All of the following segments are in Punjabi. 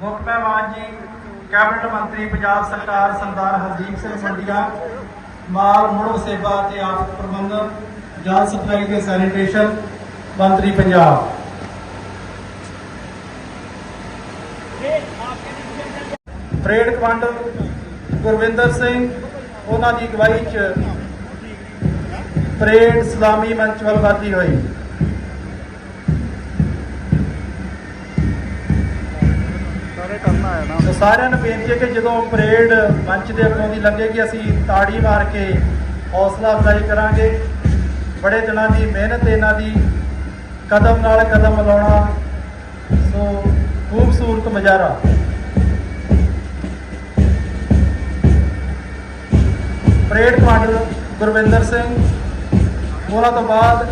ਮੁੱਖ ਮਹਿਮਾਨ ਜੀ, ਕੈਬਨਿਟ ਮੰਤਰੀ ਪੰਜਾਬ ਸਰਕਾਰ ਸਰਦਾਰ ਹਰਦੀਪ ਸਿੰਘ ਮੰਡੀਆ, ਮਾਲ ਮੁੜ ਸੇਵਾ ਤੇ ਆਪ ਪ੍ਰਬੰਧਨ ਜਲ ਸਪਲਾਈ ਤੇ ਸੈਨੀਟੇਸ਼ਨ, ਮੰਤਰੀ ਪੰਜਾਬ। ਪਰੇਡ ਕਮਾਂਡਰ ਗੁਰਵਿੰਦਰ ਸਿੰਘ, ਉਹਨਾਂ ਦੀ ਅਗਵਾਈ 'ਚ ਪਰੇਡ ਸਲਾਮੀ ਮੰਚ ਵੱਲ ਵਧਦੀ ਹੋਈ। ਸਾਰੇ ਕਰਨਾ ਹੈ ਨਾ। ਸੋ ਸਾਰਿਆਂ ਨੂੰ ਬੇਨਤੀ ਹੈ ਕਿ ਜਦੋਂ ਪਰੇਡ ਮੰਚ ਦੇ ਅੱਗੋਂ ਦੀ ਲੰਘੇਗੀ ਅਸੀਂ ਤਾੜੀ ਮਾਰ ਕੇ ਹੌਸਲਾ ਅਫਜ਼ਾਈ ਕਰਾਂਗੇ। ਬੜੇ ਦਿਨਾਂ ਦੀ ਮਿਹਨਤ ਇਹਨਾਂ ਦੀ ਕਦਮ ਨਾਲ ਕਦਮ ਮਿਲਾਉਣਾ ਸੋ ਖੂਬਸੂਰਤ ਨਜ਼ਾਰਾ ਪਰੇਡ ਕਮਾਂਡਰ ਗੁਰਵਿੰਦਰ ਸਿੰਘ ਉਹਨਾਂ ਤੋਂ ਬਾਅਦ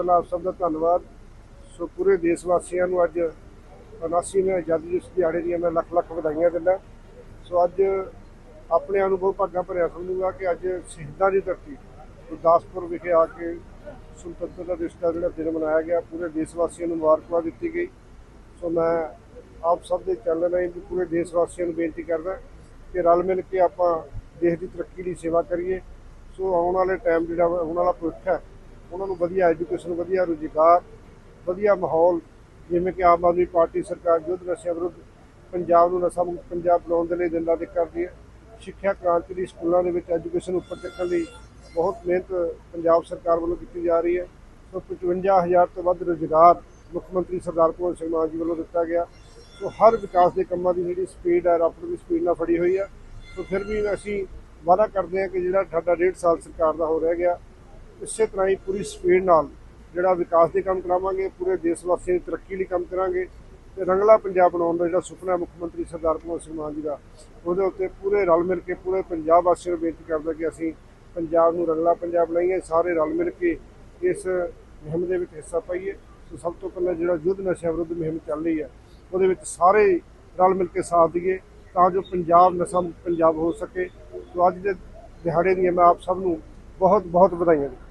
ਪਹਿਲਾਂ ਆਪ ਸਭ ਦਾ ਧੰਨਵਾਦ। ਸੋ ਪੂਰੇ ਦੇਸ਼ ਵਾਸੀਆਂ ਨੂੰ ਅੱਜ 79ਵੇਂ ਆਜ਼ਾਦੀ ਦਿਵਸ ਦਿਹਾੜੇ ਦੀਆਂ ਮੈਂ ਲੱਖ ਲੱਖ ਵਧਾਈਆਂ ਦਿੰਦਾ। ਸੋ ਅੱਜ ਆਪਣੇ ਅਨੁਭਵ ਭਾਗਾਂ ਭਰਿਆ ਸਮਝੂਗਾ ਕਿ ਅੱਜ ਸ਼ਹੀਦਾਂ ਦੀ ਧਰਤੀ, ਗੁਰਦਾਸਪੁਰ ਵਿਖੇ ਆ ਕੇ ਸੁਤੰਤਰਤਾ ਦਿਵਸ ਦਾ ਜਿਹੜਾ ਦਿਨ ਮਨਾਇਆ ਗਿਆ, ਪੂਰੇ ਦੇਸ਼ ਵਾਸੀਆਂ ਨੂੰ ਮੁਬਾਰਕਬਾਦ ਦਿੱਤੀ ਗਈ। ਸੋ ਮੈਂ ਆਪ ਸਭ ਦੇ ਚੈਨਲ ਰਾਹੀਂ ਪੂਰੇ ਦੇਸ਼ ਵਾਸੀਆਂ ਨੂੰ ਬੇਨਤੀ ਕਰਦਾ ਕਿ ਰਲ ਮਿਲ ਕੇ ਆਪਾਂ ਦੇਸ਼ ਦੀ ਤਰੱਕੀ ਦੀ ਸੇਵਾ ਕਰੀਏ। ਸੋ ਆਉਣ ਵਾਲੇ ਟਾਈਮ ਜਿਹੜਾ ਆਉਣ ਵਾਲਾ ਭਵਿੱਖ ਹੈ ਉਹਨਾਂ ਨੂੰ ਵਧੀਆ ਐਜੂਕੇਸ਼ਨ, ਵਧੀਆ ਰੁਜ਼ਗਾਰ, ਵਧੀਆ ਮਾਹੌਲ, ਜਿਵੇਂ ਕਿ ਆਮ ਆਦਮੀ ਪਾਰਟੀ ਸਰਕਾਰ ਯੁੱਧ ਨਸ਼ਿਆਂ ਵਿਰੁੱਧ ਪੰਜਾਬ ਨੂੰ ਨਸ਼ਾ ਮੁਕਤ ਪੰਜਾਬ ਬਣਾਉਣ ਦੇ ਲਈ ਦਿਨ ਰਾਤ ਕਰਦੀ ਹੈ। ਸਿੱਖਿਆ ਕ੍ਰਾਂਤੀ ਦੀ ਸਕੂਲਾਂ ਦੇ ਵਿੱਚ ਐਜੂਕੇਸ਼ਨ ਉੱਪਰ ਚੱਕਣ ਲਈ ਬਹੁਤ ਮਿਹਨਤ ਪੰਜਾਬ ਸਰਕਾਰ ਵੱਲੋਂ ਕੀਤੀ ਜਾ ਰਹੀ ਹੈ। ਸੋ 55000 ਤੋਂ ਵੱਧ ਰੁਜ਼ਗਾਰ ਮੁੱਖ ਮੰਤਰੀ ਸਰਦਾਰ ਭਗਵੰਤ ਸਿੰਘ ਮਾਨ ਜੀ ਵੱਲੋਂ ਦਿੱਤਾ ਗਿਆ। ਸੋ ਹਰ ਵਿਕਾਸ ਦੇ ਕੰਮਾਂ ਦੀ ਜਿਹੜੀ ਸਪੀਡ ਹੈ ਰਫਤ ਦੀ ਸਪੀਡ ਨਾਲ ਫੜੀ ਹੋਈ ਹੈ। ਸੋ ਫਿਰ ਵੀ ਅਸੀਂ ਵਾਅਦਾ ਕਰਦੇ ਹਾਂ ਕਿ ਜਿਹੜਾ ਸਾਡਾ ਡੇਢ ਸਾਲ ਸਰਕਾਰ ਦਾ ਹੋ ਰਹਿ ਗਿਆ। ਇਸੇ ਤਰ੍ਹਾਂ ਹੀ ਪੂਰੀ ਸਪੀਡ ਨਾਲ ਜਿਹੜਾ ਵਿਕਾਸ ਦੇ ਕੰਮ ਕਰਾਵਾਂਗੇ, ਪੂਰੇ ਦੇਸ਼ ਵਾਸੀਆਂ ਦੀ ਤਰੱਕੀ ਲਈ ਕੰਮ ਕਰਾਂਗੇ ਤੇ ਰੰਗਲਾ ਪੰਜਾਬ ਬਣਾਉਣ ਦਾ ਜਿਹੜਾ ਸੁਪਨਾ ਮੁੱਖ ਮੰਤਰੀ ਸਰਦਾਰ ਭਗਵੰਤ ਸਿੰਘ ਮਾਨ ਜੀ ਦਾ, ਉਹਦੇ ਉੱਤੇ ਪੂਰੇ ਰਲ ਮਿਲ ਕੇ ਪੂਰੇ ਪੰਜਾਬ ਵਾਸੀਆਂ ਨੂੰ ਬੇਨਤੀ ਕਰਦਾ ਕਿ ਅਸੀਂ ਪੰਜਾਬ ਨੂੰ ਰੰਗਲਾ ਪੰਜਾਬ ਬਣਾਈਏ, ਸਾਰੇ ਰਲ ਮਿਲ ਕੇ ਇਸ ਮੁਹਿੰਮ ਦੇ ਵਿੱਚ ਹਿੱਸਾ ਪਾਈਏ। ਸੋ ਸਭ ਤੋਂ ਪਹਿਲਾਂ ਜਿਹੜਾ ਯੁੱਧ ਨਸ਼ਿਆਂ ਵਿਰੁੱਧ ਮੁਹਿੰਮ ਚੱਲ ਰਹੀ ਹੈ, ਉਹਦੇ ਵਿੱਚ ਸਾਰੇ ਰਲ ਮਿਲ ਕੇ ਸਾਥ ਦਈਏ ਤਾਂ ਜੋ ਪੰਜਾਬ ਨਸ਼ਾ ਪੰਜਾਬ ਹੋ ਸਕੇ। ਸੋ ਅੱਜ ਦੇ ਦਿਹਾੜੇ ਦੀਆਂ ਮੈਂ ਆਪ ਸਭ ਨੂੰ ਬਹੁਤ ਬਹੁਤ ਵਧਾਈਆਂ ਦਿੰਦਾ।